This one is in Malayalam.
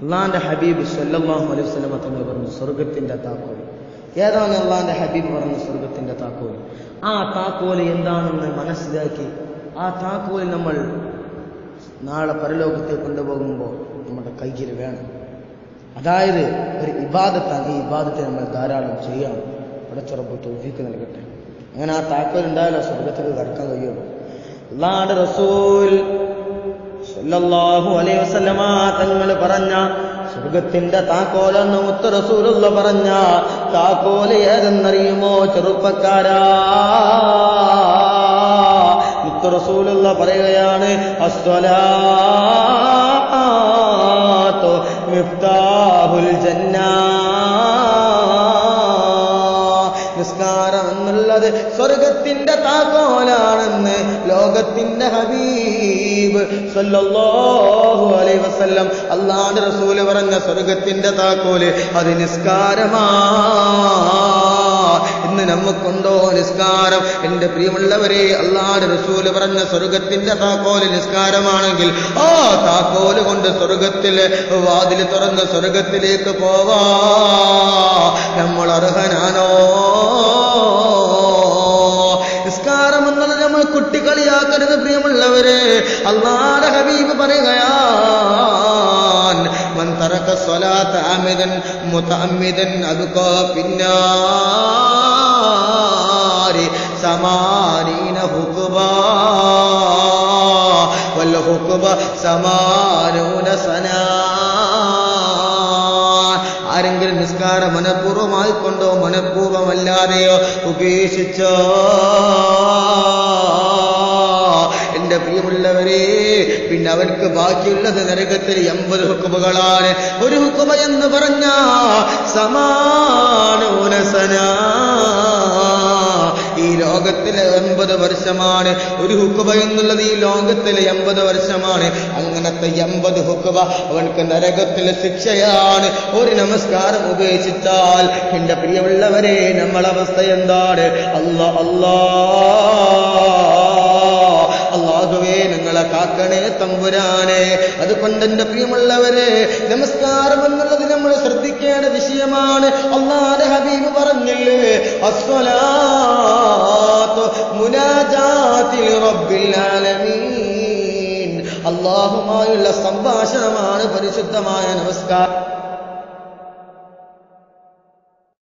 അള്ളാന്റെ ഹബീബ് സല്ലാഹു അലൈഹി വസ്ലമ തങ്ങൾ പറഞ്ഞു സ്വർഗത്തിന്റെ താക്കോൽ. ഏതാണ് അള്ളാന്റെ ഹബീബ് പറഞ്ഞ സ്വർഗത്തിന്റെ താക്കോൽ. ആ താക്കോൽ എന്താണെന്ന് മനസ്സിലാക്കി ആ താക്കോൽ നമ്മൾ നാളെ പരലോകത്തെ കൊണ്ടുപോകുമ്പോൾ നമ്മുടെ കയ്യിൽ വേണം. അതായത് ഒരു ഇബാദത്താണ്. ഈ ഇബാദത്തെ നമ്മൾ ധാരാളം ചെയ്യണം. പടച്ചുറപ്പ് തോഫിക്ക് നൽകട്ടെ. അങ്ങനെ ആ താക്കോൽ ഉണ്ടായാലോ സ്വർഗത്തിൽ കടക്കാൻ കഴിയുള്ളൂ. അള്ളാണ്ട് റസൂൽ സല്ലല്ലാഹു അലൈഹി വസല്ലമ തങ്ങൾ പറഞ്ഞ സ്വർഗത്തിന്റെ താക്കോലെന്ന് മുത്തറസൂലുള്ള പറഞ്ഞ താക്കോൽ ഏതെന്നറിയുമോ ചെറുപ്പക്കാരാ? മുത്തറസൂലുള്ള പറയുകയാണ് അസ്വലാത്തോ മിഫ്താഹുൽ ജന്നാ. നിസ്കാരം എന്നുള്ളത് സ്വർഗത്തിന്റെ താക്കോലാണെന്ന് ലോകത്തിന്റെ ഹബീബ് സല്ലല്ലാഹു അലൈഹി വസല്ലം. അള്ളാഹുവിന്റെ റസൂൽ പറഞ്ഞ സ്വർഗത്തിന്റെ താക്കോൽ അത് നിസ്കാരമാ. ഇന്ന് നമുക്കുണ്ടോ നിസ്കാരം? എന്റെ പ്രിയമുള്ളവരെ അള്ളാഹുടെ റസൂൽ പറഞ്ഞ സ്വർഗത്തിന്റെ താക്കോൽ നിസ്കാരമാണെങ്കിൽ ആ താക്കോൽ കൊണ്ട് സ്വർഗത്തിൽ വാതിൽ തുറന്ന് സ്വർഗത്തിലേക്ക് പോവാ. നമ്മൾ അർഹനാണോ? കുട്ടികളിയാക്കരുത് പ്രിയമുള്ളവരെ. അള്ളാഹ ഹബീബ് പറയുകയാ സ്വലാത്ത് പിന്നാരി സനാ. ആരെങ്കിലും നിസ്കാരം മനഃപൂർവമായിക്കൊണ്ടോ മനഃപൂർവമല്ലാതെയോ ഉപേക്ഷിച്ചോ? എന്റെ പ്രിയമുള്ളവരെ പിന്നെ അവർക്ക് ബാക്കിയുള്ളത് നരകത്തിൽ എൺപത് ഹുക്കുമകളാണ്. ഒരു ഹുക്കുമ എന്ന് പറഞ്ഞ സമാനോനസന. ഈ ലോകത്തിലെ എൺപത് വർഷമാണ്. ഒരു ഹുക്കുബ എന്നുള്ളത് ഈ ലോകത്തിലെ എൺപത് വർഷമാണ്. അങ്ങനത്തെ എൺപത് ഹുക്കുബ അവൻക്ക് നരകത്തിലെ ശിക്ഷയാണ്. ഒരു നമസ്കാരം ഉപേക്ഷിച്ചാൽ എന്റെ പ്രിയമുള്ളവരെ നമ്മളവസ്ഥ എന്താണ്? അല്ല അല്ലാ. കാക്കണേ തമ്പുരാനെ. അതുകൊണ്ട് എന്റെ പ്രിയമുള്ളവരെ നമസ്കാരം എന്നുള്ളത് നമ്മൾ ശ്രദ്ധിക്കേണ്ട വിഷയമാണ്. അള്ളാരെ ഹബീബ് പറഞ്ഞില്ലേ? അള്ളാഹുമായുള്ള സംഭാഷണമാണ് പരിശുദ്ധമായ നമസ്കാരം.